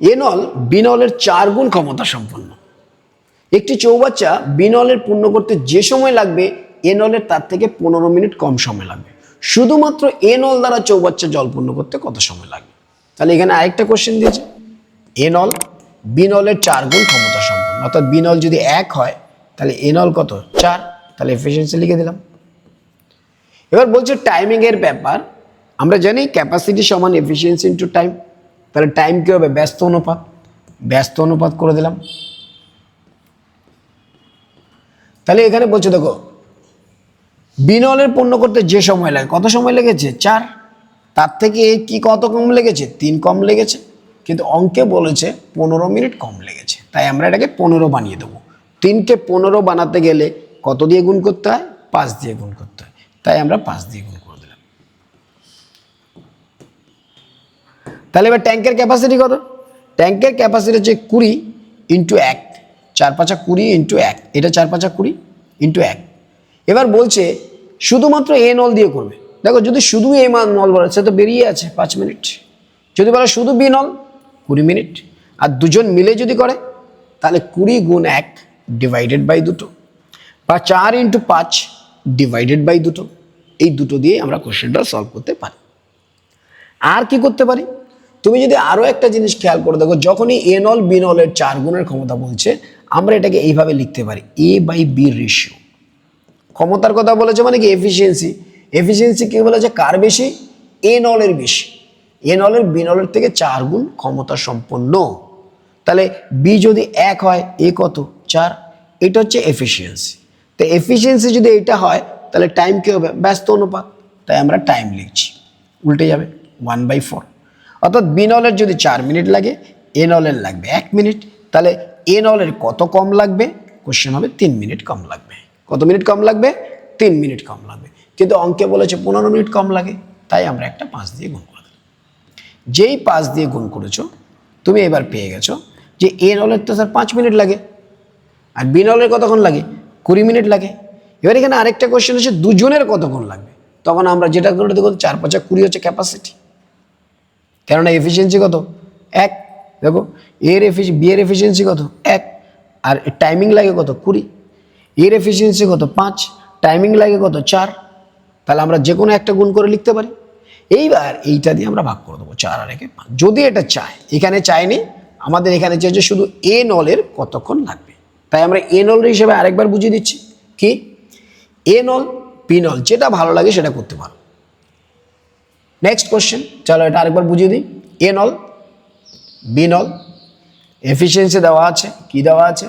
এনল বিনলের চার গুণ ক্ষমতা সম্পন্ন। একটি চৌবাচ্চা বিনলের পূর্ণ করতে যে সময় লাগবে, এনলের তার থেকে পনেরো মিনিট কম সময় লাগবে। শুধুমাত্র এনল দ্বারা চৌবাচ্চা জল পূর্ণ করতে কত সময় লাগবে? তাহলে এখানে আরেকটা কোশ্চেন দিয়েছে। এনল বিনলের চার গুণ ক্ষমতা সম্পন্ন। অর্থাৎ বিনল যদি এক হয়, তাহলে এনল কত? চার। তাহলে এফিসিয়েন্সি লিখে দিলাম। এবার বলছে টাইমিং এর ব্যাপার। আমরা জানি ক্যাপাসিটি সমান এফিসিয়েন্সি ইন্টু টাইম তাহলে টাইম কী হবে? ব্যস্ত অনুপাত। ব্যস্ত অনুপাত করে দিলাম। তাহলে এখানে বলছে, দেখো, বিনলের পণ্য করতে যে সময় লাগে। কত সময় লেগেছে? চার। তার থেকে কি কত কম লেগেছে? তিন কম লেগেছে। কিন্তু অঙ্কে বলেছে পনেরো মিনিট কম লেগেছে। তাই আমরা এটাকে পনেরো বানিয়ে দেবো। তিনকে পনেরো বানাতে গেলে কত দিয়ে গুণ করতে হয়? পাঁচ দিয়ে গুণ করতে হয়। তাই আমরা পাঁচ দিয়ে গুণ করে দিলাম তাহলে এবার ট্যাঙ্কের ক্যাপাসিটি কত? ট্যাঙ্কের ক্যাপাসিটি হচ্ছে কুড়ি ইন্টু এক। চার পাঁচা কুড়ি ইন্টু এক। এটা চার পাঁচা কুড়ি ইন্টু এক। এবার বলছে, শুধুমাত্র এ নল দিয়ে করবে। দেখো, যদি শুধু এ মান নল বলে, সে তো বেরিয়ে আছে পাঁচ মিনিট। যদি বলে শুধু বি নল, কুড়ি মিনিট। আর দুজন মিলে যদি করে, তাহলে কুড়ি গুণ এক ডিভাইডেড বাই দুটো। বা চার ইন্টু পাঁচ ডিভাইডেড বাই দুটো। এই দুটো দিয়ে আমরা কোশ্চেনটা সলভ করতে পারি। আর কি করতে পারি? তুমি যদি আরও একটা জিনিস খেয়াল করে দেখো, যখনই এনল বিনলের চার গুণের ক্ষমতা বলছে, আমরা এটাকে এইভাবে লিখতে পারি এ বাই বি রেশিও ক্ষমতার কথা বলেছে মানে কি? এফিসিয়েন্সি এফিসিয়েন্সি কি বলেছে? কার বেশি? এ নলের বেশি। এ নলের বি নলের থেকে চার গুণ ক্ষমতা সম্পন্ন। তাহলে বি যদি এক হয় এ কত? চার। এটা হচ্ছে এফিসিয়েন্সি তো এফিসিয়েন্সি যদি এটা হয়, তাহলে টাইম কী হবে? ব্যস্ত অনুপাত। তাই আমরা টাইম লিখছি। উল্টে যাবে ওয়ান বাই ফোর অর্থাৎ বি নলের যদি চার মিনিট লাগে, এ নলের লাগবে এক মিনিট, তাহলে এ নলের কত কম লাগবে? কোশ্চেন হবে তিন মিনিট কম লাগবে। কত মিনিট কম লাগবে? তিন মিনিট কম লাগবে। কিন্তু অঙ্কে বলেছে পনেরো মিনিট কম লাগে, তাই আমরা একটা পাঁচ দিয়ে গুণ করে দিলাম। যেই পাঁচ দিয়ে গুণ করেছ, তুমি এবার পেয়ে গেছো যে এ নলের তো স্যার পাঁচ মিনিট লাগে, আর বি নলের কতক্ষণ লাগে? কুড়ি মিনিট লাগে। এবার এখানে আরেকটা কোশ্চেন হচ্ছে, দুজনের কতক্ষণ লাগবে? তখন আমরা যেটা করে দেখো চার পাঁচা কুড়ি হচ্ছে ক্যাপাসিটি কেননা এফিসিয়েন্সি কত? এক। দেখো, এর এফিসি বি এর এফিসিয়েন্সি কত? এক। আর টাইমিং লাগে কত? কুড়ি। এর এফিসিয়েন্সি কত? পাঁচ। টাইমিং লাগে কত? চার। তাহলে আমরা যে কোনো একটা গুণ করে লিখতে পারি। এইবার এইটা দিয়ে আমরা ভাগ করে দেবো চার আর একে পাঁচ। যদি এটা চায়, এখানে চায়নি, আমাদের এখানে চেয়েছে শুধু এ নলের কতক্ষণ লাগবে? তাই আমরা এ নল হিসেবে আরেকবার বুঝিয়ে দিচ্ছি। কি? এ নল পি নল যেটা ভালো লাগে সেটা করতে পারো। নেক্সট কোশ্চেন চলো এটা আরেকবার বুঝিয়ে দিই। এ নল বি নল এফিসিয়েন্সি দেওয়া আছে, কি দেওয়া আছে?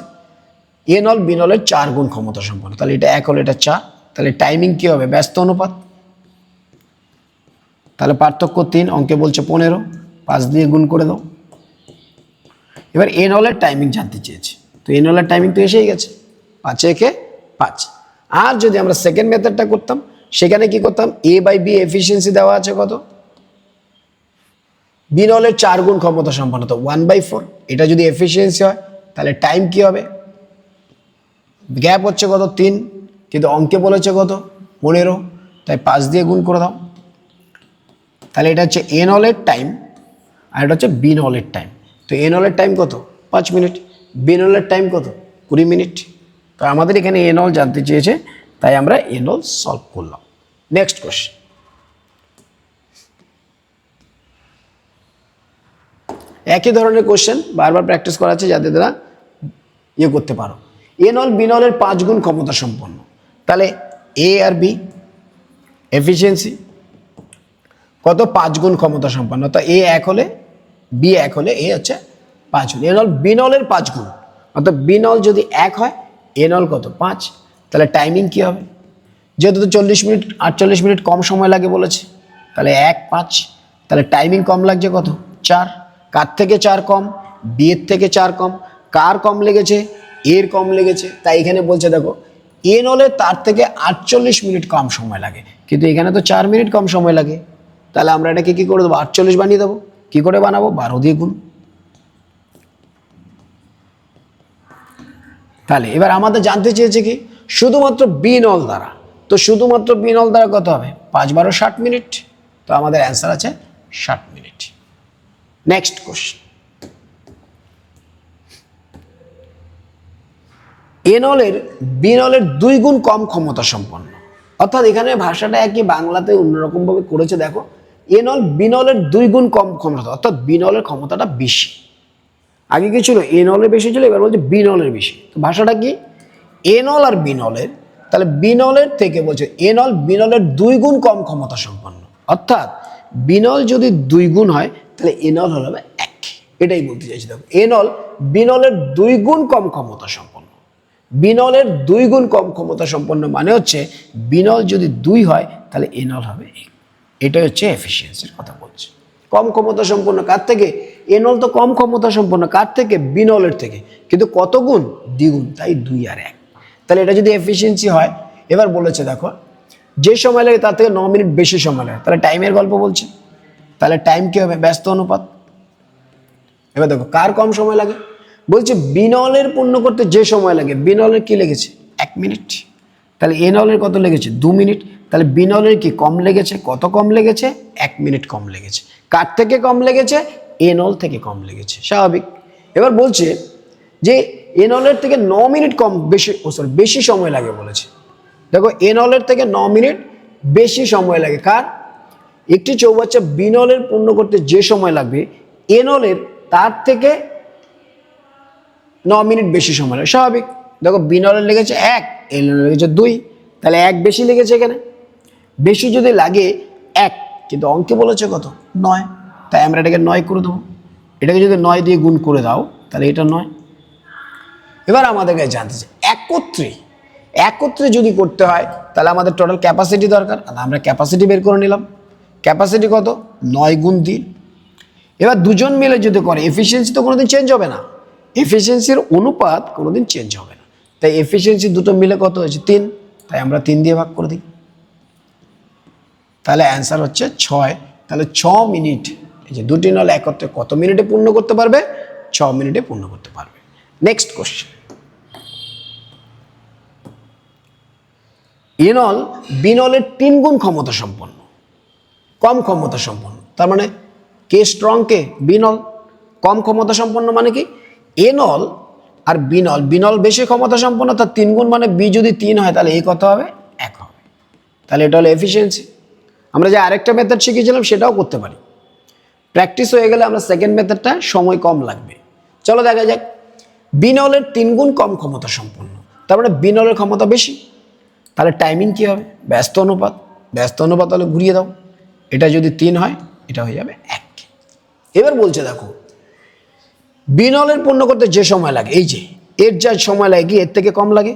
এ নল বি নলের চার গুণ ক্ষমতা সম্পন্ন। তাহলে এটা এক হলো এটা চার, তাহলে টাইমিং কি হবে? ব্যস্ত অনুপাত। তাহলে পার্থক্য তিন, অঙ্কে বলছে পনেরো, পাঁচ দিয়ে গুণ করে দাও। এবার এ নলের টাইমিং জানতে চেয়েছি। তো এ নলের টাইমিং তো এসেই গেছে। পাঁচে একে পাঁচ। আর যদি আমরা সেকেন্ড মেথডটা করতাম সেখানে কি করতাম? এ বাই বি এফিসিয়েন্সি দেওয়া আছে কত? বিনলের চার গুণ ক্ষমতা সম্পন্ন তো ওয়ান বাই ফোর এটা যদি এফিসিয়েন্সি হয়, তাহলে টাইম কি হবে? গ্যাপ হচ্ছে কত? তিন। কিন্তু অঙ্কে বলেছে কত? পনেরো। তাই পাঁচ দিয়ে গুণ করে দাও। তাহলে এটা হচ্ছে এ নলের টাইম আর এটা হচ্ছে বি নলের টাইম তো এ নলের টাইম কত? পাঁচ মিনিট। বি নলের টাইম কত? কুড়ি মিনিট। তো আমাদের এখানে এ নল জানতে চেয়েছে তাই আমরা এ নল সলভ করলাম। নেক্সট কোশ্চেন একই ধরনের কোশ্চেন বারবার প্র্যাকটিস করা আছে যাতে তারা ইয়ে করতে পারো। এ নল বি নলের পাঁচ গুণ ক্ষমতা সম্পন্ন। তাহলে এ আর বি এফিসিয়েন্সি কত? পাঁচ গুণ ক্ষমতা সম্পন্ন। তো এ এক হলে বি এক হলে এ হচ্ছে পাঁচ গুণ। এনল বিনলের পাঁচ গুণ। অর্থাৎ বিনল যদি এক হয়, এনল কত? পাঁচ। তাহলে টাইমিং কি হবে? যেহেতু তো চল্লিশ মিনিট, আটচল্লিশ মিনিট কম সময় লাগে বলেছে, তাহলে এক, পাঁচ, তাহলে টাইমিং কম লাগছে কত? চার। কার থেকে চার কম? বিয়ের থেকে চার কম। কার কম লেগেছে? এর কম লেগেছে। তাই এখানে বলছে, দেখো, এ নলে তার থেকে আটচল্লিশ মিনিট কম সময় লাগে। কিন্তু এখানে তো চার মিনিট কম সময় লাগে। তাহলে আমরা এটাকে কী করে দেবো? আটচল্লিশ বানিয়ে দেবো। কী করে বানাবো? বারো দিয়ে গুণ। তাহলে এবার আমাদের জানতে চেয়েছে কি? শুধুমাত্র বিনল দ্বারা। তো শুধুমাত্র বিনল দ্বারা কত হবে? পাঁচ বারো ষাট মিনিট। তো আমাদের অ্যান্সার আছে ষাট মিনিট। নেক্সট কোশ্চেন এনলের বিনলের দুই গুণ কম ক্ষমতা সম্পন্ন। অর্থাৎ এখানে ভাষাটা একই, বাংলাতে অন্যরকমভাবে করেছে, দেখো। এনল বিনলের দুই গুণ কম ক্ষমতা, অর্থাৎ বিনলের ক্ষমতাটা বেশি। আগে কি ছিল? এনলের বেশি ছিল, এবার বলছে বিনলের বেশি। তো ভাষাটা কি? এনল আর বিনলের, তাহলে বিনলের থেকে বলছে এনল বিনলের দুই গুণ কম ক্ষমতা সম্পন্ন। অর্থাৎ বিনল যদি দুই গুণ হয়, তাহলে এনল হলো এক। এটাই বলতে চাইছি দেখো, এনল বিনলের দুই গুণ কম ক্ষমতা সম্পন্ন। বিনলের দুই গুণ কম ক্ষমতা সম্পন্ন মানে হচ্ছে বিনল যদি দুই হয়, তাহলে এনল হবে এক। এটাই হচ্ছে এফিসিয়েন্সির কথা বলছে। কম ক্ষমতা সম্পন্ন কার থেকে? এনল তো কম ক্ষমতা সম্পন্ন কার থেকে? বিনলের থেকে। কিন্তু কত গুণ? দ্বিগুণ, তাই দুই আর এক। তাহলে এটা যদি এফিসিয়েন্সি হয়, এবার বলেছে দেখো, যে সময় লাগে তার থেকে ন মিনিট বেশি সময় লাগে। তাহলে টাইমের গল্প বলছে। তাহলে টাইম কী হবে? ব্যস্ত অনুপাত। এবার দেখো, কার কম সময় লাগে? বলছে বিনলের পূর্ণ করতে যে সময় লাগে। বিনলের কি লেগেছে? এক মিনিট। তাহলে এনলের কত লেগেছে? দু মিনিট। তাহলে বিনলের কি কম লেগেছে? কত কম লেগেছে? এক মিনিট কম লেগেছে। কার থেকে কম লেগেছে? এনল থেকে কম লেগেছে। স্বাভাবিক। এবার বলছে যে এনলের থেকে ন মিনিট কম বেশি, ও সরি বেশি সময় লাগে বলেছে। দেখো, এনলের থেকে ন মিনিট বেশি সময় লাগে। কার? একটি চৌবাচ্চা বিনলের পূর্ণ করতে যে সময় লাগবে, এনলের তার থেকে ন মিনিট বেশি সময় লাগে। স্বাভাবিক। দেখো, বিনলের লেগেছে এক, এনলের লেগেছে দুই, তাহলে এক বেশি লেগেছে এখানে। বেশি যদি লাগে, এক, কিন্তু অঙ্কে বলেছে কত? নয়। তাই আমরা এটাকে নয় করে দেবো। এটাকে যদি নয় দিয়ে গুণ করে দাও, তাহলে এটা নয়। এবার আমাদেরকে জানতে চাই, একত্রে একত্রে যদি করতে হয়, তাহলে আমাদের টোটাল ক্যাপাসিটি দরকার। আমরা ক্যাপাসিটি বের করে নিলাম। ক্যাপাসিটি কত? নয় গুণ তিন। এবার দুজন মিলে যদি করে এফিসিয়েন্সি তো কোনোদিন চেঞ্জ হবে না। এফিসিয়েন্সির অনুপাত কোনোদিন চেঞ্জ হবে না। তাই এফিসিয়েন্সি দুটো মিলে কত হয়েছে? তিন। তাই আমরা তিন দিয়ে ভাগ করে দিই। তাহলে অ্যান্সার হচ্ছে ছয়। তাহলে ছ মিনিট, এই যে দুটি নল একত্রে কত মিনিটে পূর্ণ করতে পারবে? ছ মিনিটে পূর্ণ করতে পারবে। নেক্সট কোশ্চেন ইনল, বিনলের তিন গুণ ক্ষমতা সম্পন্ন। কম ক্ষমতা সম্পন্ন। তার মানে কে স্ট্রং কে বিনল? কম ক্ষমতা সম্পন্ন মানে কি? এনল আর বিনল। বিনল বেশি ক্ষমতা সম্পন্ন, তার তিন গুণ মানে বি যদি তিন হয়, তাহলে এই কত হবে? এক হবে। তাহলে এটা হলো এফিসিয়েন্সি আমরা যে আরেকটা মেথড শিখেছিলাম, সেটাও করতে পারি। প্র্যাকটিস হয়ে গেলে আমরা সেকেন্ড মেথডটা সময় কম লাগবে। চলো দেখা যাক। বিনলের তিন গুণ কম ক্ষমতা সম্পন্ন। তার মানে বিনলের ক্ষমতা বেশি। তাহলে টাইমিং কী হবে? ব্যস্ত অনুপাত। ব্যস্ত অনুপাত তাহলে ঘুরিয়ে দাও। এটা যদি তিন হয়, এটা হয়ে যাবে এক। এবার বলছে, দেখো, বিনলের পূর্ণ করতে যে সময় লাগে, এই যে, এর যা সময় লাগে কি এর থেকে কম লাগে।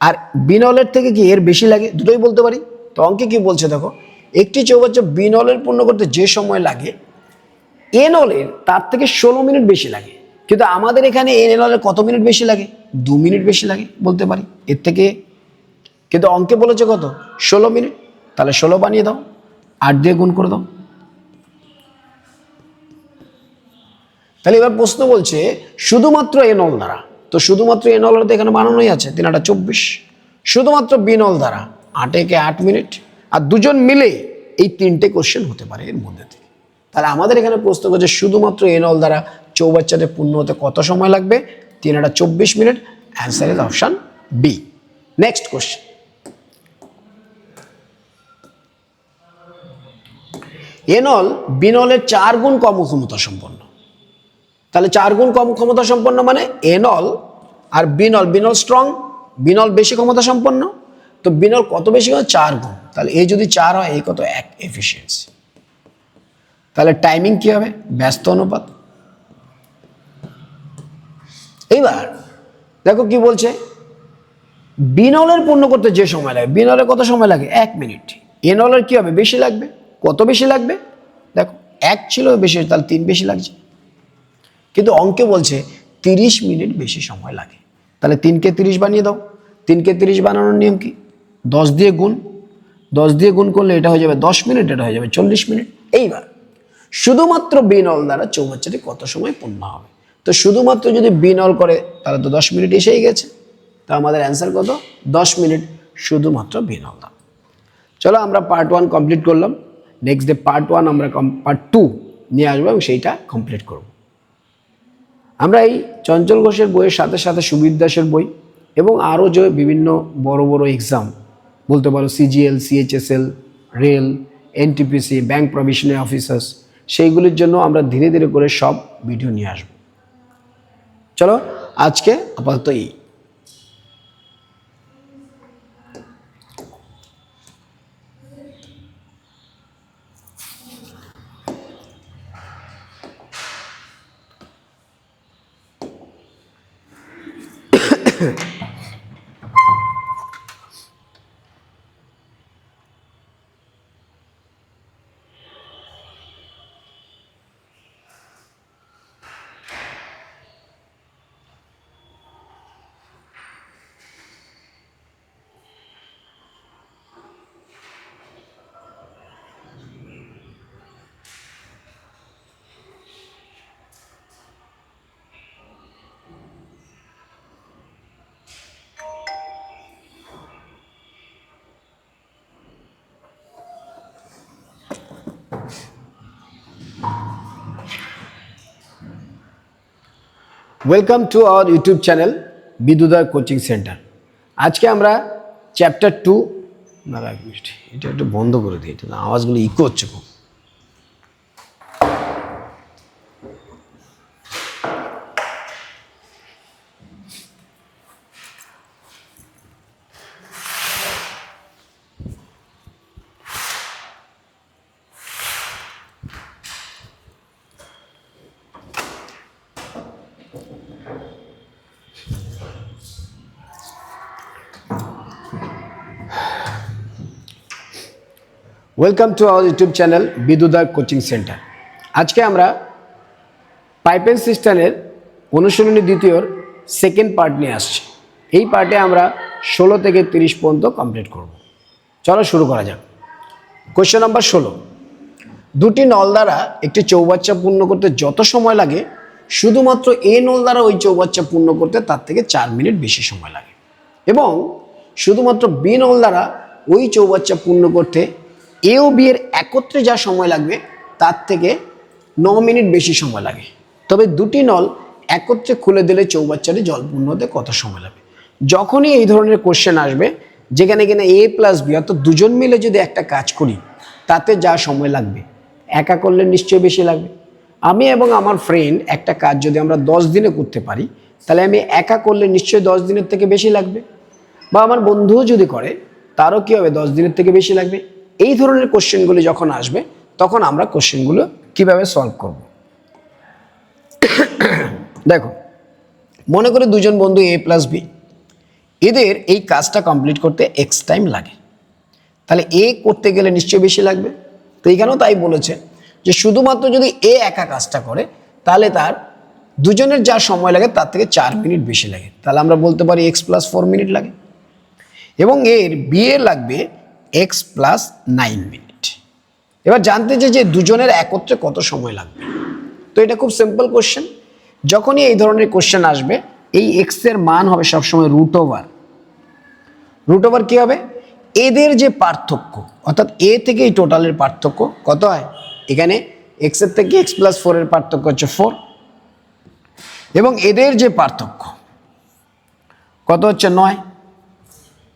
আর বিনলের থেকে কি এর বেশি লাগে, দুটোই বলতে পারি। তো অঙ্কে কি বলছে, দেখো, একটি চৌবাচ্চা বিনলের পূর্ণ করতে যে সময় লাগে, এনলের তার থেকে ষোলো মিনিট বেশি লাগে। কিন্তু আমাদের এখানে এনলের কত মিনিট বেশি লাগে? দু মিনিট বেশি লাগে বলতে পারি। এর থেকে কিন্তু অঙ্কে বলেছে কত? ষোলো মিনিট। তাহলে ষোলো বানিয়ে দাও। আট দিয়ে গুণ করে দাও। তাহলে এবার প্রশ্ন বলছে, শুধুমাত্র এনল দ্বারা, তো শুধুমাত্র এনল তো এখানে বানানোই আছে, তিন আটা চব্বিশ। শুধুমাত্র বিনল দ্বারা, আট একে আট মিনিট, আর দুজন মিলে এই তিনটে কোশ্চেন হতে পারে এর মধ্যে থেকে। তাহলে আমাদের এখানে প্রশ্ন করছে, শুধুমাত্র এনল দ্বারা চৌবাচ্চাতে পূর্ণ হতে কত সময় লাগবে? তিন আটা চব্বিশ minute. Answer is option B next question এনল, বিনলের চার গুণ কম ক্ষমতা সম্পন্ন। তাহলে চার গুণ কম ক্ষমতা সম্পন্ন মানে এনল আর বিনল বিনল স্ট্রং বিনল বেশি ক্ষমতা সম্পন্ন। তো বিনল কত বেশি হয়? চার গুণ। তাহলে এই যদি চার হয় এই কত? এক এফিসিয়েন্সি তাহলে টাইমিং কি হবে? ব্যস্ত অনুপাত। এইবার, দেখো কি বলছে? বিনলের পূর্ণ করতে যে সময় লাগে বিনলের কত সময় লাগে? এক মিনিট। এনলের কি হবে? বেশি লাগবে? কত বেশি লাগবে? দেখো, এক ছিল বেশি, তাহলে তিন বেশি লাগছে। কিন্তু অঙ্কে বলছে, তিরিশ মিনিট বেশি সময় লাগে। তাহলে তিনকে তিরিশ বানিয়ে দাও। তিনকে তিরিশ বানানোর নিয়ম কি? দশ দিয়ে গুণ। দশ দিয়ে গুণ করলে এটা হয়ে যাবে দশ মিনিট, এটা হয়ে যাবে চল্লিশ মিনিট। এইবার, শুধুমাত্র বিনল দ্বারা চৌবাচ্চাটি কত সময় পূর্ণ হবে? তো শুধুমাত্র যদি বিনল করে, তাহলে তো দশ মিনিট এসেই গেছে। তো আমাদের অ্যান্সার কত? দশ মিনিট শুধুমাত্র বিনল দ্বারা চলো আমরা পার্ট ওয়ান কমপ্লিট করলাম। নেক্সট ডে পার্ট ওয়ান আমরা পার্ট টু নিয়ে আসব এবং সেইটা কমপ্লিট করব। আমরা এই চঞ্চল ঘোষের বইয়ের সাথে সাথে সুবির দাসের বই এবং আরও যে বিভিন্ন বড় বড় এক্সাম বলতে পারো CGL CHSL rail NTPC bank probationary officers সেইগুলির জন্য আমরা ধীরে ধীরে করে সব ভিডিও নিয়ে আসব। চলো আজকে আপাতত এই। Welcome to our YouTube channel বিদুদার coaching centre আজকে আমরা চ্যাপ্টার টু না এটা একটু বন্ধ করে দিই, এটা আওয়াজগুলো ইকো হচ্ছে খুব। Welcome to our YouTube channel বিদুদা coaching centre আজকে আমরা পাইপেন সিস্টেমের অনুশীলনী দ্বিতীয়র সেকেন্ড পার্ট নিয়ে আসছি। এই পার্টে আমরা ষোলো থেকে তিরিশ পর্যন্ত কমপ্লিট করব। চলো শুরু করা যাক। কোয়েশ্চেন নাম্বার ষোলো। দুটি নল দ্বারা একটি চৌবাচ্চা পূর্ণ করতে যত সময় লাগে, শুধুমাত্র এ নল দ্বারা ওই চৌবাচ্চা পূর্ণ করতে তার থেকে চার মিনিট বেশি সময় লাগে। এবং শুধুমাত্র বি নল দ্বারা ওই চৌবাচ্চা পূর্ণ করতে এ ও বি এর একত্রে যা সময় লাগবে, তার থেকে ন মিনিট বেশি সময় লাগে। তবে দুটি নল একত্রে খুলে দিলে চৌবাচ্চাটি জল পূর্ণ হতে কত সময় লাগবে? যখনই এই ধরনের কোশ্চেন আসবে, যেখানে কিনা এ প্লাস বি অর্থাৎ দুজন মিলে যদি একটা কাজ করি, তাতে যা সময় লাগবে, একা করলে নিশ্চয়ই বেশি লাগবে। আমি এবং আমার ফ্রেন্ড একটা কাজ যদি আমরা দশ দিনে করতে পারি, তাহলে আমি একা করলে নিশ্চয়ই দশ দিনের থেকে বেশি লাগবে। বা আমার বন্ধুও যদি করে, তারও কী হবে দশ দিনের থেকে বেশি লাগবে? এই ধরনের কোশ্চেনগুলি যখন আসবে, তখন আমরা কোশ্চেনগুলো কীভাবে সলভ করব? দেখো, মনে করে দুজন বন্ধু এ প্লাস বি এদের এই কাজটা কমপ্লিট করতে এক্স টাইম লাগে। তাহলে এ করতে গেলে নিশ্চয়ই বেশি লাগবে। তো এখানেও তাই বলেছে যে শুধুমাত্র যদি এ একা কাজটা করে, তাহলে তার দুজনের যা সময় লাগে, তার থেকে চার মিনিট বেশি লাগে। তাহলে আমরা বলতে পারি এক্স প্লাস ফোর মিনিট লাগে। এবং এর বিয়ে লাগবে এক্স প্লাস নাইন মিনিট এবার জানতে চাই যে দুজনের একত্রে কত সময় লাগবে। তো এটা খুব সিম্পল কোশ্চেন যখনই এই ধরনের কোশ্চেন আসবে, এই এক্সের মান হবে সবসময় রুট ওভার রুট ওভার কী হবে? এদের যে পার্থক্য, অর্থাৎ এ থেকে এই টোটালের পার্থক্য কত হয়? এখানে এক্সের থেকে এক্স প্লাস ফোরের পার্থক্য হচ্ছে ফোর এবং এদের যে পার্থক্য কত হচ্ছে নয়?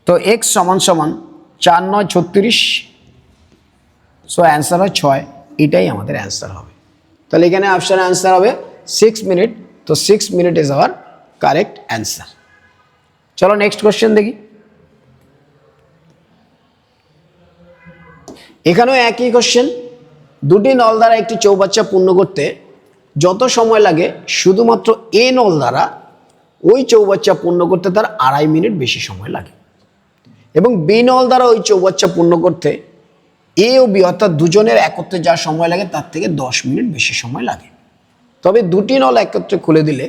তো এক্স সমান সমান চার নয়, ছত্রিশ। সো অ্যান্সার হয় ছয়। এটাই আমাদের অ্যান্সার হবে। তাহলে এখানে অপশান অ্যান্সার হবে সিক্স মিনিট তো six minute is our correct answer চলো নেক্সট কোশ্চেন দেখি। এখানেও একই কোশ্চেন দুটি নল দ্বারা একটি চৌবাচ্চা পূর্ণ করতে যত সময় লাগে, শুধুমাত্র এ নল দ্বারা ওই চৌবাচ্চা পূর্ণ করতে তার আড়াই মিনিট বেশি সময় লাগে। এবং বি নল দ্বারা ওই চৌবাচ্চা পূর্ণ করতে এ ও বি অর্থাৎ দুজনের একত্রে যা সময় লাগে তার থেকে দশ মিনিট বেশি সময় লাগে। তবে দুটি নল একত্রে খুলে দিলে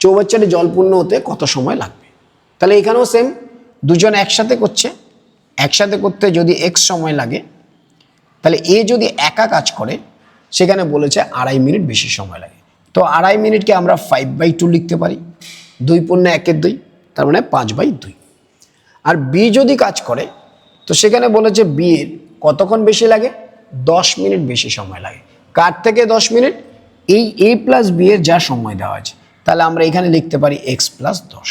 চৌবাচ্চাটি জলপূর্ণ হতে কত সময় লাগবে? তাহলে এখানেও সেম দুজন একসাথে করছে, একসাথে করতে যদি এক্স সময় লাগে, তাহলে এ যদি একা কাজ করে, সেখানে বলেছে আড়াই মিনিট বেশি সময় লাগে। তো আড়াই মিনিটকে আমরা ফাইভ বাই টু লিখতে পারি, দুই পূর্ণ একের দুই, তার মানে পাঁচ বাই দুই। আর বি যদি কাজ করে, তো সেখানে বলেছে বি এর কতক্ষণ বেশি লাগে? দশ মিনিট বেশি সময় লাগে। কার থেকে দশ মিনিট? এই এ প্লাস বি এর যা সময় দেওয়া আছে। তাহলে আমরা এখানে লিখতে পারি এক্স প্লাস দশ।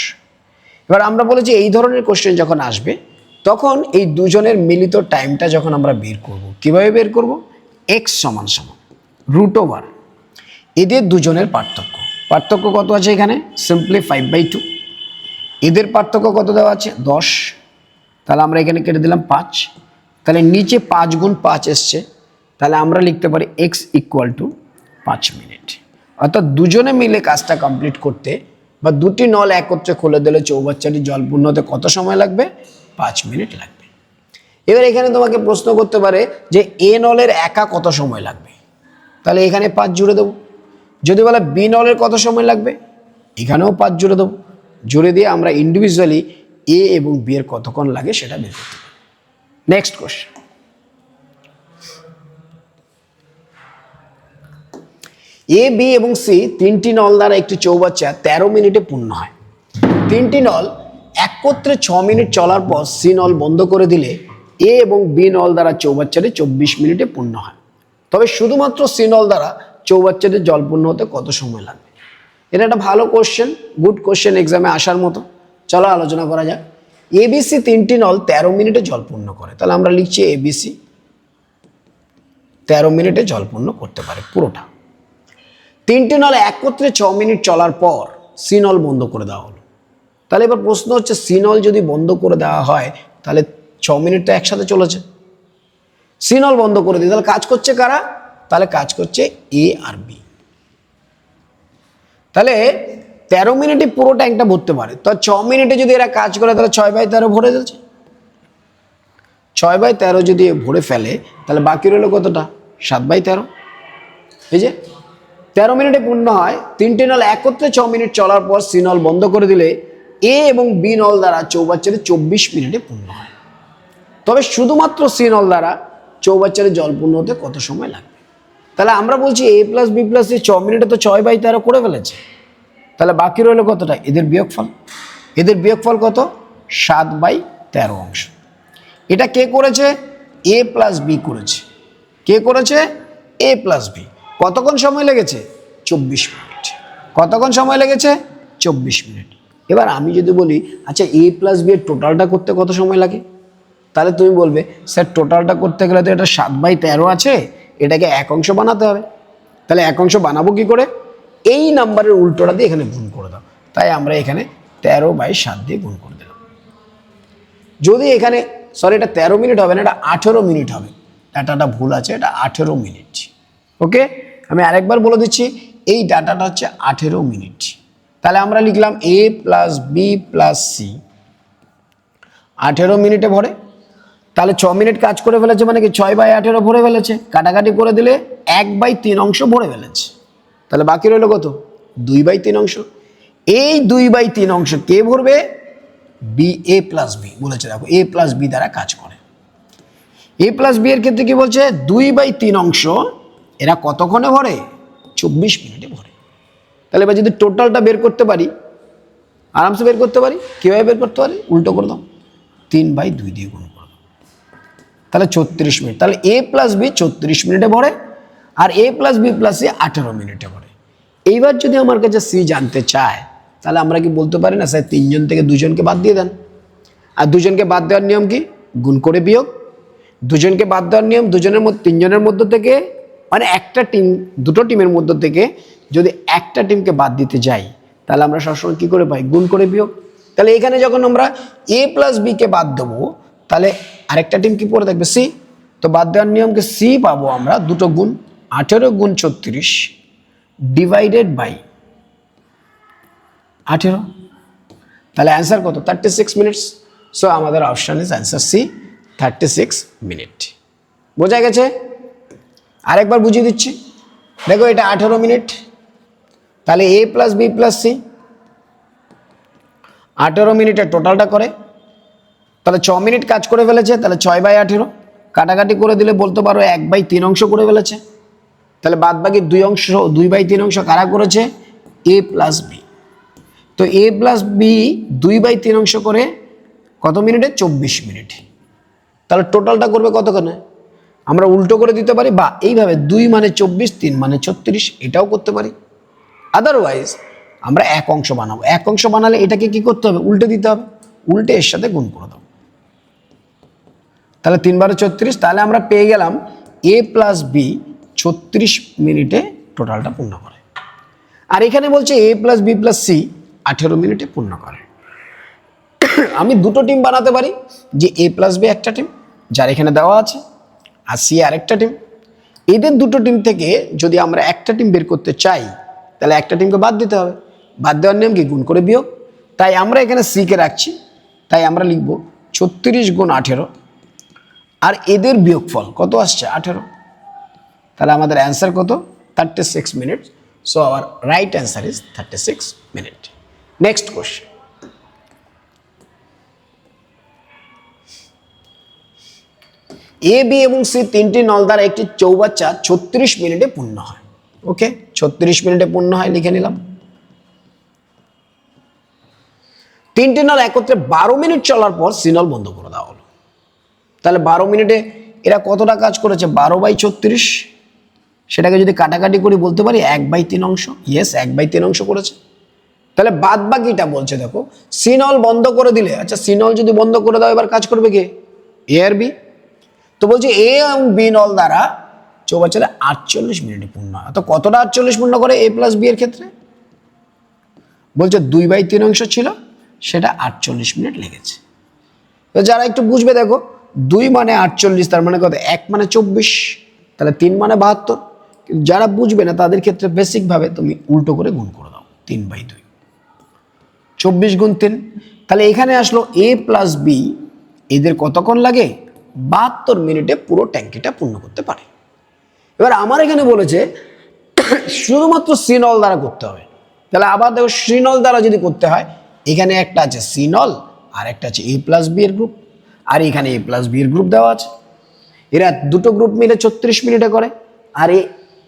এবার আমরা বলেছি এই ধরনের কোশ্চেন যখন আসবে, তখন এই দুজনের মিলিত টাইমটা যখন আমরা বের করব, কীভাবে বের করব? এক্স সমান সমান রুট ওভার এদের দুজনের পার্থক্য। পার্থক্য কত আছে এখানে? সিম্পলি ফাইভ বাই টু এদের পার্থক্য কত দেওয়া আছে? দশ। তাহলে আমরা এখানে কেটে দিলাম পাঁচ। তাহলে নিচে পাঁচ গুণ পাঁচ এসছে। তাহলে আমরা লিখতে পারি এক্স ইকুয়াল টু পাঁচ মিনিট অর্থাৎ দুজনে মিলে কাজটা কমপ্লিট করতে বা দুটি নল একত্রে খুলে দিলে চৌবাচ্চাটি জল পূর্ণ হতে কত সময় লাগবে? পাঁচ মিনিট লাগবে। এবার এখানে তোমাকে প্রশ্ন করতে পারে যে এ নলের একা কত সময় লাগবে? তাহলে এখানে পাঁচ জুড়ে দেবো। যদি বলে বি নলের কত সময় লাগবে? এখানেও পাঁচ জুড়ে দেবো। জুড়ে দিয়ে আমরা ইন্ডিভিজুয়ালি এ এবং বি এর কতক্ষণ লাগে সেটা বের করতে পারি। নেক্সট কোশ্চেন এ বি এবং সি তিনটি নল দ্বারা একটি চৌবাচ্চা তেরো মিনিটে পূর্ণ হয়। তিনটি নল একত্রে ছ মিনিট চলার পর সি নল বন্ধ করে দিলে এ এবং বি নল দ্বারা চৌবাচ্চাটি চব্বিশ মিনিটে পূর্ণ হয়। তবে শুধুমাত্র সি নল দ্বারা চৌবাচ্চাটি জল পূর্ণ হতে কত সময় লাগবে? এটা একটা ভালো কোশ্চেন গুড কোশ্চেন এক্সামে আসার মতো। চলো আলোচনা করা যাক। এবিসি তিনটি নল তেরো মিনিটে জল পূর্ণ করে। তাহলে আমরা লিখছি এবিসি তেরো মিনিটে জল পূর্ণ করতে পারে পুরোটা। তিনটি নল একত্রে ছ মিনিট চলার পর সিনল বন্ধ করে দেওয়া হলো। তাহলে এবার প্রশ্ন হচ্ছে সিনল যদি বন্ধ করে দেওয়া হয়, তাহলে ছ মিনিট তো একসাথে চলেছে। সিনল বন্ধ করে দিই, তাহলে কাজ করছে কারা? তাহলে কাজ করছে এ আর বি তাহলে তেরো মিনিটে পুরো ট্যাঙ্কটা ভরতে পারে। তো ছ মিনিটে যদি এরা কাজ করে, তাহলে ছয় বাই তেরো ভরে যাচ্ছে। ছয় বাই তেরো যদি ভরে ফেলে, তাহলে বাকি রইল কতটা? সাত বাই তেরো। এই যে, তেরো মিনিটে পূর্ণ হয়, তিনটে নল একত্রে ছ মিনিট চলার পর সি নল বন্ধ করে দিলে এ এবং বি নল দ্বারা চৌবাচ্চারে চব্বিশ মিনিটে পূর্ণ হয়। তবে শুধুমাত্র সি নল দ্বারা চৌবাচ্চারে জল পূর্ণ হতে কত সময় লাগবে? তাহলে আমরা বলছি A plus B plus C ছ মিনিটে তো ছয় বাই তেরো করে ফেলেছে। তাহলে বাকি রইল কতটা? এদের বিয়োগফল। এদের বিয়োগফল কত? সাত বাই তেরো অংশ। এটা কে করেছে? এ প্লাস বি করেছে। কে করেছে? এ প্লাস বি কতক্ষণ সময় লেগেছে? চব্বিশ মিনিট। কতক্ষণ সময় লেগেছে? চব্বিশ মিনিট। এবার আমি যদি বলি আচ্ছা এ প্লাস বি এর টোটালটা করতে কত সময় লাগে? তাহলে তুমি বলবে, স্যার টোটালটা করতে গেলে তো এটা সাত বাই তেরো আছে। এটাকে এক অংশ বানাতে হবে। তাহলে এক অংশ বানাবো কি করে? এই নাম্বারের উল্টোটা দিয়ে এখানে গুণ করে দাও। তাই আমরা এখানে তেরো বাই সাত দিয়ে গুণ করে দিলাম। যদি এখানে সরি এটা তেরো মিনিট হবে না, এটা আঠেরো মিনিট হবে। ডাটাটা ভুল আছে, এটা আঠেরো মিনিট। ওকে? আমি আরেকবার বলে দিচ্ছি, এই ডাটাটা হচ্ছে আঠেরো মিনিট। তাহলে আমরা লিখলাম A plus B plus C. আঠেরো মিনিটে ভরে তাহলে ছ মিনিট কাজ করে ফেলেছে মানে কি ছয় বাই আঠেরো ভরে ফেলেছে? কাটাকাটি করে দিলে এক বাই তিন অংশ ভরে ফেলেছে। তাহলে বাকি রইল কত? দুই বাই তিন অংশ। এই দুই বাই তিন অংশ কে ভরবে? বি, এ প্লাস বি বলেছে। দেখো, এ প্লাস বি দ্বারা কাজ করে। এ প্লাস বি এর ক্ষেত্রে কি বলছে? দুই বাই তিন অংশ এরা কতক্ষণে ভরে? চব্বিশ মিনিটে ভরে। তাহলে এবার যদি টোটালটা বের করতে পারি, আরামসে বের করতে পারি, কীভাবে বের করতে পারি? উল্টো করে দাও। তিন বাই দুই দিয়ে গুণ তাহলে ছত্রিশ মিনিট। তাহলে এ প্লাস বি ছত্রিশ মিনিটে ভরে আর A plus B plus C আঠেরো মিনিটে ভরে। এইবার যদি আমার কাছে সি জানতে চায়, তাহলে আমরা কি বলতে পারি না, স্যার, তিনজন থেকে দুজনকে বাদ দিয়ে দেন? আর দুজনকে বাদ দেওয়ার নিয়ম কি? গুণ করে বিয়োগ। দুজনকে বাদ দেওয়ার নিয়ম দুজনের মধ্যে, তিনজনের মধ্য থেকে মানে একটা টিম দুটো টিমের মধ্য থেকে যদি একটা টিমকে বাদ দিতে যাই, তাহলে আমরা সবসময় কী করে পাই? গুণ করে বিয়োগ। তাহলে এখানে যখন আমরা এ প্লাস বিকে বাদ দেবো তাহলে আরেকটা টিম কি পড়ে থাকবে? সি তো বাদ দেওয়ার নিয়মকে সি পাবো আমরা, দুটো গুণ, আঠেরো গুণ ছত্রিশ ডিভাইডেড বাই আঠেরো। তাহলে অ্যান্সার কত? থার্টি সিক্স মিনিটস সো আমাদের option is answer C thirty six minute বোঝা গেছে? আরেকবার বুঝিয়ে দিচ্ছি। দেখো, এটা আঠেরো মিনিট তাহলে A plus B plus C আঠেরো মিনিটে টোটালটা করে। তাহলে ছ মিনিট কাজ করে ফেলেছে, তাহলে ছয় বাই আঠেরো। কাটাকাটি করে দিলে বলতে পারো এক বাই তিন অংশ করে ফেলেছে। তাহলে বাদ বাকি দুই অংশ, দুই বাই তিন অংশ কারা করেছে? A plus B. তো এ প্লাস বি দুই বাই তিন অংশ করে কত মিনিটে? চব্বিশ মিনিট। তাহলে টোটালটা করবে কতক্ষণে আমরা উল্টো করে দিতে পারি বা এইভাবে দুই মানে চব্বিশ, তিন মানে ছত্রিশ, এটাও করতে পারি। আদারওয়াইজ আমরা এক অংশ বানাবো। এক অংশ বানালে এটাকে কি করতে হবে? উল্টে দিতে হবে। উল্টে এর সাথে গুণ করে দেবো। তাহলে তিন বারো ছত্রিশ, তাহলে আমরা পেয়ে গেলাম এ প্লাস বি ছত্রিশ মিনিটে টোটালটা পূর্ণ করে। আর এখানে বলছে A plus B plus C আঠেরো মিনিটে পূর্ণ করে। আমি দুটো টিম বানাতে পারি, যে এ প্লাস বি একটা টিম যার এখানে দেওয়া আছে, আর সি আরেকটা টিম এদের দুটো টিম থেকে যদি আমরা একটা টিম বের করতে চাই, তাহলে একটা টিমকে বাদ দিতে হবে। বাদ দেওয়ার নিয়ম কি? গুণ করে বিয়োগ। তাই আমরা এখানে সিকে রাখছি, তাই আমরা লিখব ছত্রিশ গুণ আঠেরো আর এদের বিয়োগফল, কত আসছে? আঠেরো। তাহলে আমাদের অ্যান্সার কত? Thirty six minute so our right answer is thirty six minute next question A B এবং সি তিনটি নল দ্বারা একটি চৌবাচ্চা ছত্রিশ মিনিটে পূর্ণ হয়। ওকে ছত্রিশ মিনিটে পূর্ণ হয়, লিখে নিলাম। তিনটি নল একত্রে বারো মিনিট চলার পর সিনল বন্ধ করে দেওয়া তাহলে বারো মিনিটে এরা কতটা কাজ করেছে? বারো বাই ছত্রিশ? সেটাকে যদি কাটাকাটি করে বলতে পারি, এক বাই তিন অংশ। ইয়েস এক বাই তিন অংশ করেছে। তাহলে বাদ বাকিটা বলছে, দেখো। সিনল বন্ধ করে দিলে আচ্ছা সিনল যদি বন্ধ করে দাও, এবার কাজ করবে কে? এ আর বি তো বলছে এ এবং বি নল দ্বারা চৌবাচ্চাটা আটচল্লিশ মিনিটে পূর্ণ হয়। তো কতটা আটচল্লিশ পূর্ণ করে এ প্লাস বি এর ক্ষেত্রে? বলছে দুই বাই তিন অংশ ছিল, সেটা আটচল্লিশ মিনিট লেগেছে। তো যারা একটু বুঝবে, দেখো দুই মানে আটচল্লিশ, তার মানে কত? এক মানে চব্বিশ, তাহলে তিন মানে বাহাত্তর। যারা বুঝবে না, তাদের ক্ষেত্রে বেসিকভাবে তুমি উল্টো করে গুণ করে দাও, তিন বাই দুই। চব্বিশ গুণ তিন, তাহলে এখানে আসলো এ প্লাস বি এদের কতক্ষণ লাগে? বাহাত্তর মিনিটে পুরো ট্যাঙ্কিটা পূর্ণ করতে পারে। এবার আমার এখানে বলেছে, শুধুমাত্র সিনল দ্বারা করতে হবে। তাহলে আবার দেখো, সিনল দ্বারা যদি করতে হয়, এখানে একটা আছে সিনল আর একটা আছে এ প্লাস বি এর গ্রুপ আর এখানে এ প্লাস বি এর গ্রুপ দেওয়া আছে। এরা দুটো গ্রুপ মিলে ছত্রিশ মিনিটে করে, আর এ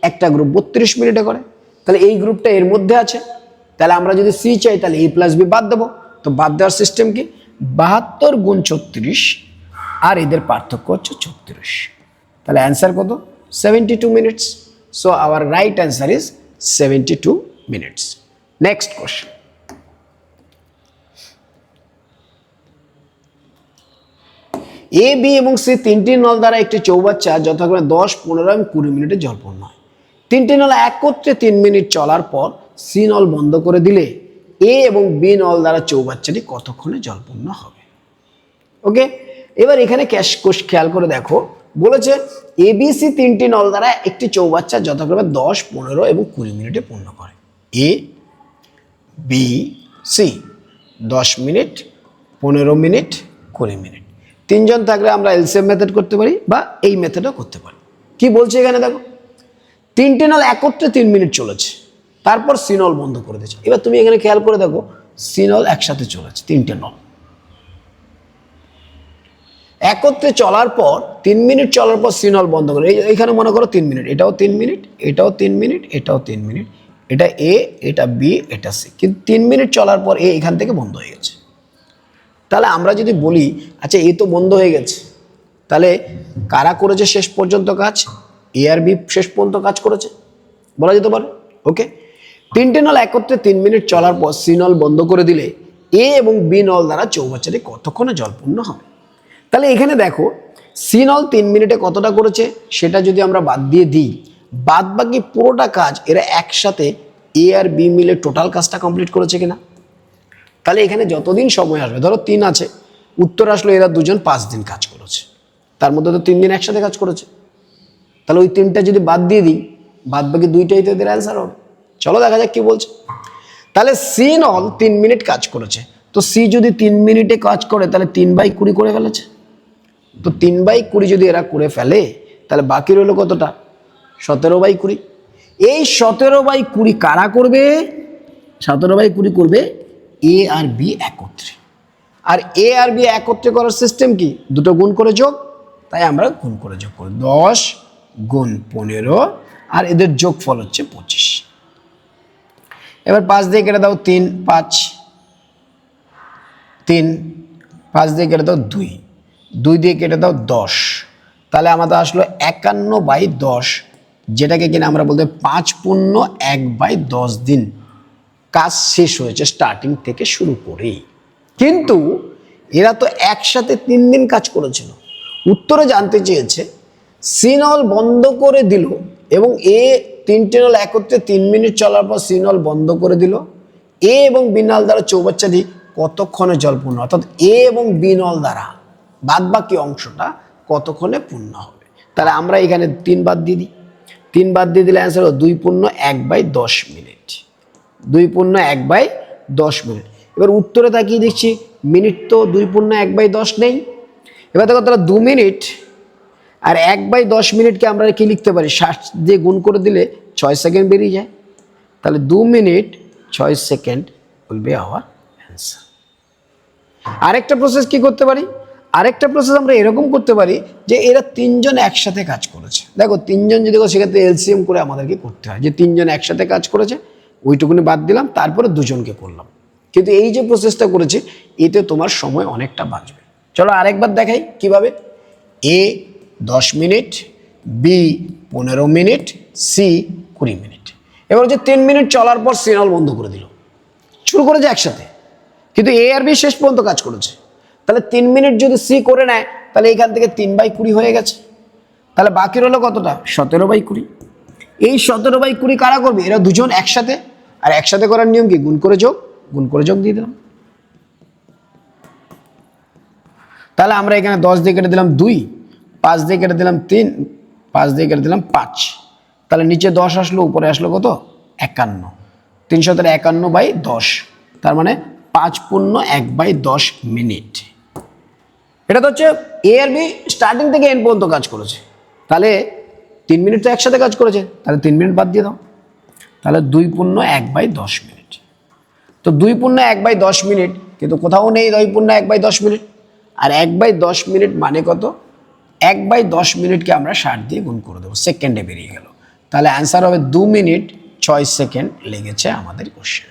একটা গ্রুপ বত্রিশ মিনিটে করে। তাহলে এই গ্রুপটা এর মধ্যে আছে। তাহলে আমরা যদি সি চাই, তাহলে এ প্লাস বি বাদ দেবো। তো বাদ দেওয়ার সিস্টেম কি? বাহাত্তর গুণ ছত্রিশ, আর এদের পার্থক্য হচ্ছে ছত্রিশ। তাহলে অ্যান্সার কত? Seventy two minutes so our right answer is seventy two minutes next question A B এবং সি তিনটি নল দ্বারা একটি চৌবাচ্চা যথাক্রমে দশ, পনেরো এবং কুড়ি মিনিটে জলপূর্ণ হয়। তিনটি নল একত্রে তিন মিনিট চলার পর সি নল বন্ধ করে দিলে এ এবং বি নল দ্বারা চৌবাচ্চাটি কতক্ষণে জলপূর্ণ হবে? ওকে এবার এখানে ক্যাশ কোষ খেয়াল করে দেখো। বলেছে এবিসি তিনটি নল দ্বারা একটি চৌবাচ্চা যথাক্রমে দশ, পনেরো এবং কুড়ি মিনিটে পূর্ণ করে। এ বি সি দশ মিনিট, পনেরো মিনিট, কুড়ি মিনিট। তিনজন থাকলে আমরা এলসিএম মেথড করতে পারি বা এই মেথডও করতে পারি। কি বলছে এখানে দেখো? তিনটে নল একত্রে তিন মিনিট চলেছে। তারপর সিনল বন্ধ করে দিয়েছে। এবার তুমি এখানে খেয়াল করে দেখো, সিনল একসাথে চলেছে তিনটে নল একত্রে চলার পর, তিন মিনিট চলার পর সিনল বন্ধ করে। এই এখানে মনে করো তিন মিনিট, এটাও তিন মিনিট, এটাও তিন মিনিট, এটাও তিন মিনিট। এটা এ এটা বি এটা সি কিন্তু তিন মিনিট চলার পর এ এখান থেকে বন্ধ হয়ে গেছে। তাহলে আমরা যদি বলি আচ্ছা এ তো বন্ধ হয়ে গেছে। তাহলে কারা করেছে শেষ পর্যন্ত কাজ? এ আর বি শেষ পর্যন্ত কাজ করেছে? বলা যেতে পারে। ওকে তিনটে নল একত্রে তিন মিনিট চলার পর সি নল বন্ধ করে দিলে এ এবং বি নল দ্বারা চৌবাচ্চাটি কতক্ষণে জলপূর্ণ হবে? তাহলে এখানে দেখো, সি নল তিন মিনিটে কতটা করেছে? সেটা যদি আমরা বাদ দিয়ে দিই বাদ বাকি পুরোটা কাজ এরা একসাথে এ আর বি মিলে টোটাল কাজটা কমপ্লিট করেছে কিনা? তাহলে এখানে যতদিন সময় আসবে, ধরো তিন আছে, উত্তর আসলো এরা দুজন পাঁচ দিন কাজ করেছে। তার মধ্যে তো তিন দিন একসাথে কাজ করেছে। তাহলে ওই তিনটা যদি বাদ দিয়ে দিই, বাদ বাকি দুইটাই তো এদের অ্যান্সার হবে। চলো দেখা যাক কি বলছে। তাহলে সি নল তিন মিনিট কাজ করেছে। তো সি যদি তিন মিনিটে কাজ করে, তাহলে তিন বাই কুড়ি করে ফেলেছে। তো তিন বাই কুড়ি যদি এরা করে ফেলে, তাহলে বাকি রইল কতটা? সতেরো বাই কুড়ি। এই সতেরো বাই কুড়ি কারা করবে? সতেরো বাই কুড়ি করবে এ আর বি একত্রে। আর এ আর বি একত্রে করার সিস্টেম কি? দুটো গুণ করে যোগ, তাই আমরা গুণ করে যোগ করি। দশ গুণ পনেরো, আর এদের যোগফল হচ্ছে পঁচিশ। এবার পাঁচ দিয়ে কেটে দাও তিন, পাঁচ। তিন, পাঁচ দিয়ে কেটে দাও দুই। দুই দিয়ে কেটে দাও দশ। তাহলে আমাদের আসলো একান্ন বাই দশ, যেটাকে কিনা আমরা বলতে পাঁচ পূর্ণ এক বাই দশ দিন। কাজ শেষ হয়েছে স্টার্টিং থেকে শুরু করেই। কিন্তু এরা তো একসাথে তিন দিন কাজ করেছিল। উত্তরে জানতে চেয়েছে সিনল বন্ধ করে দিল এবং এ তিনটে নল একত্রে তিন মিনিট চলার পর সিনল বন্ধ করে দিল। এ এবং বিনল দ্বারা চৌবাচ্চাটি কতক্ষণে জল পূর্ণ অর্থাৎ এ এবং বিনল দ্বারা। বাদ বাকি অংশটা কতক্ষণে পূর্ণ হবে? তাহলে আমরা এখানে তিন বাদ দিয়ে দিই। তিন বাদ দিয়ে দিলে অ্যান্সার হলো দুই পূর্ণ এক বাই দশ মিনিট। দুই পূর্ণ এক বাই দশ মিনিট। এবার উত্তরে তাকিয়ে দেখছি মিনিট তো দুই পূর্ণ এক বাই দশ নেই। এবার দেখো তারা দু মিনিট আর এক বাই দশ মিনিটকে আমরা কি লিখতে পারি? ষাট দিয়ে গুণ করে দিলে ছয় সেকেন্ড বেরিয়ে যায়। তাহলে দু মিনিট ছয় second will be our answer আরেকটা প্রসেস কি করতে পারি? আরেকটা প্রসেস আমরা এরকম করতে পারি যে এরা তিনজন একসাথে কাজ করেছে। দেখো তিনজন যদি সেক্ষেত্রে এলসিএম করে আমাদেরকে করতে হয়। যে তিনজন একসাথে কাজ করেছে ওইটুকুনি বাদ দিলাম, তারপরে দুজনকে করলাম। কিন্তু এই যে প্রসেসটা করেছে, এতে তোমার সময় অনেকটা বাঁচবে। চলো আরেকবার দেখাই কীভাবে? এ দশ মিনিট বি পনেরো মিনিট সি কুড়ি মিনিট। এবার হচ্ছে তিন মিনিট চলার পর সিগন্যাল বন্ধ করে দিল। শুরু করেছে একসাথে। কিন্তু এ আর বি শেষ পর্যন্ত কাজ করেছে। তাহলে তিন মিনিট যদি সি করে নেয়, তাহলে এখান থেকে তিন বাই কুড়ি হয়ে গেছে। তাহলে বাকি রইল কতটা? সতেরো বাই কুড়ি। এই সতেরো বাই কুড়ি কারা করবে? এরা দুজন একসাথে আর একসাথে করার নিয়ম কি? গুণ করে যোগ? গুণ করে যোগ দিয়ে দিলাম। তাহলে আমরা এখানে দশ দিয়ে কেটে দিলাম দুই, পাঁচ দিয়ে কেটে দিলাম তিন, পাঁচ দিয়ে কেটে দিলাম পাঁচ। তাহলে নিচে দশ আসলো, উপরে আসলো কত? একান্ন। তিনশো তাহলে একান্ন বাই দশ। তার মানে পাঁচ পূর্ণ এক বাই দশ মিনিট। এটা তো হচ্ছে এ আর বি স্টার্টিং থেকে এন পর্যন্ত কাজ করেছে। তাহলে তিন মিনিট তো একসাথে কাজ করেছে। তাহলে তিন মিনিট বাদ দিয়ে দাও। তাহলে দুই পূর্ণ এক বাই দশ মিনিট। তো দুই পূর্ণ এক বাই দশ মিনিট, কিন্তু কোথাও নেই দুই পূর্ণ এক বাই দশ মিনিট। আর এক বাই দশ মিনিট মানে কত? এক বাই দশ মিনিটকে আমরা ষাট দিয়ে গুণ করে দেবো, সেকেন্ডে বেরিয়ে গেল। তাহলে অ্যান্সার হবে দু মিনিট, ছয় সেকেন্ড লেগেছে আমাদের কোশ্চেনে